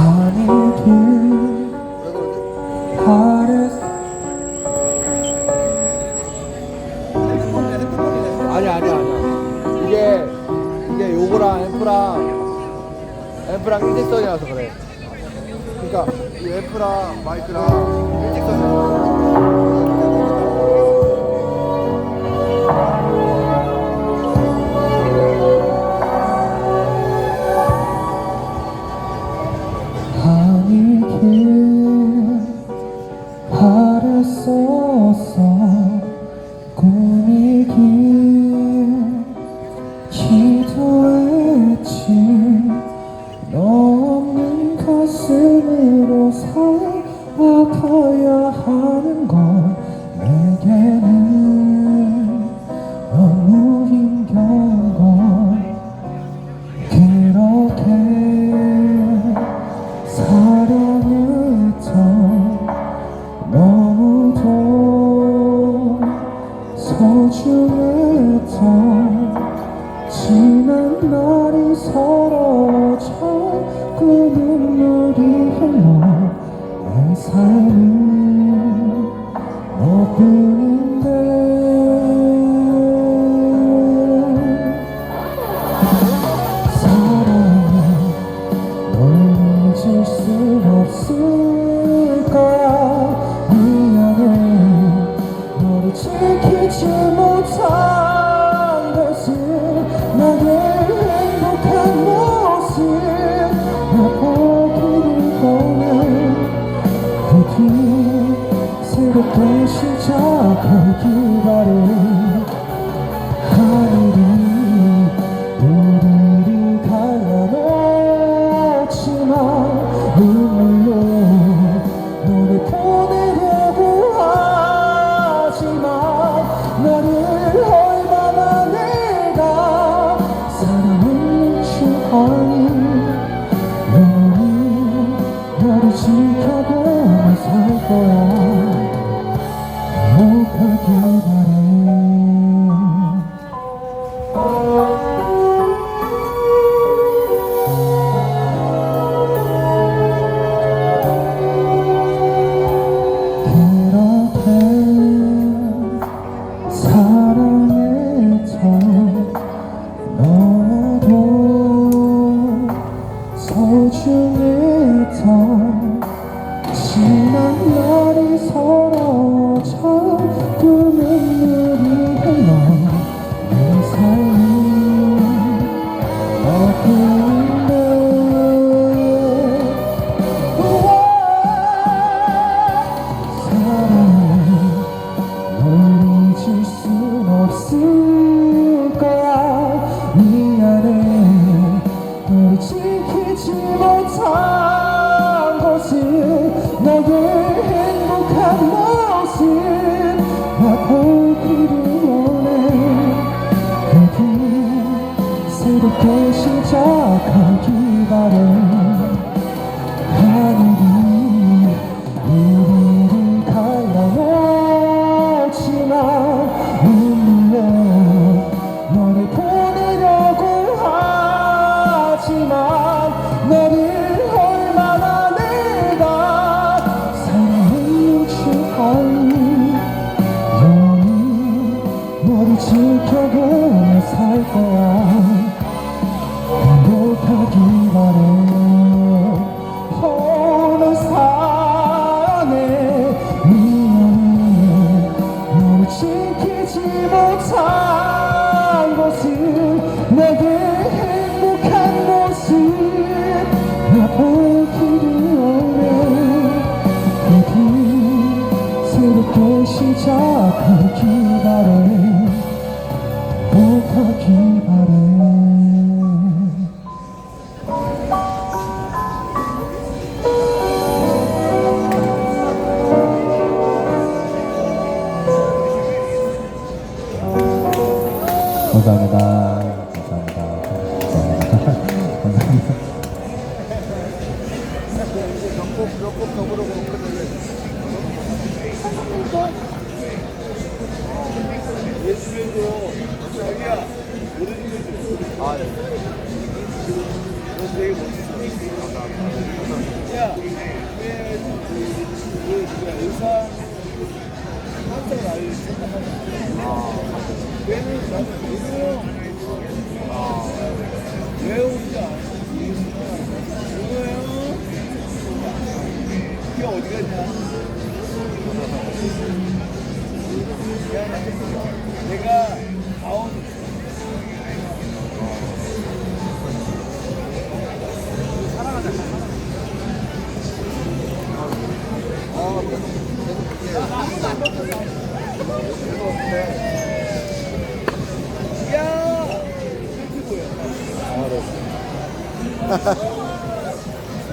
아니 아니 아니야 이게 이게 요거랑 앰프랑 앰프랑 일직선이라서 그래. 그러니까 이 앰프랑 마이크랑 일직선이라서 가슴으로 살아가야 하는 건 내게는 너무 힘겨운 걸 그렇게 사랑했던 너무도 소중했던 지난 날이 서러워 자꾸 내 삶은 너뿐인 시작하기 바래. 하늘이 우리를 갈라놓지만 눈물로 너를 보내려고 하지만 나를 얼마나 내가 사랑했는지 아니 영원히 너를 지켜보며 살 거야 지 너의 행복한 모습 나 보기를 원해. 부디 새롭게 시작하기 바래. 하늘이 우리를 갈라놓지만 눈물로 너를 보내려고 하지만 너를 지켜보며 살 거야. 행복하기 바래. 어느 사랑에 미안해 너를 지키지 못한 것을 내게 행복한 모습 나 보기를 원해 부디 새롭게 시작하기 감사합니다. 감사합니다. 감사합니다. 감사합니다. 아, 네. 너 되게 멋있어. 감사합니다. 야, 왜, 그, 뭐야, 의상, 괜찮아. 내가 가온 야, 이렇게 보여. 알았어.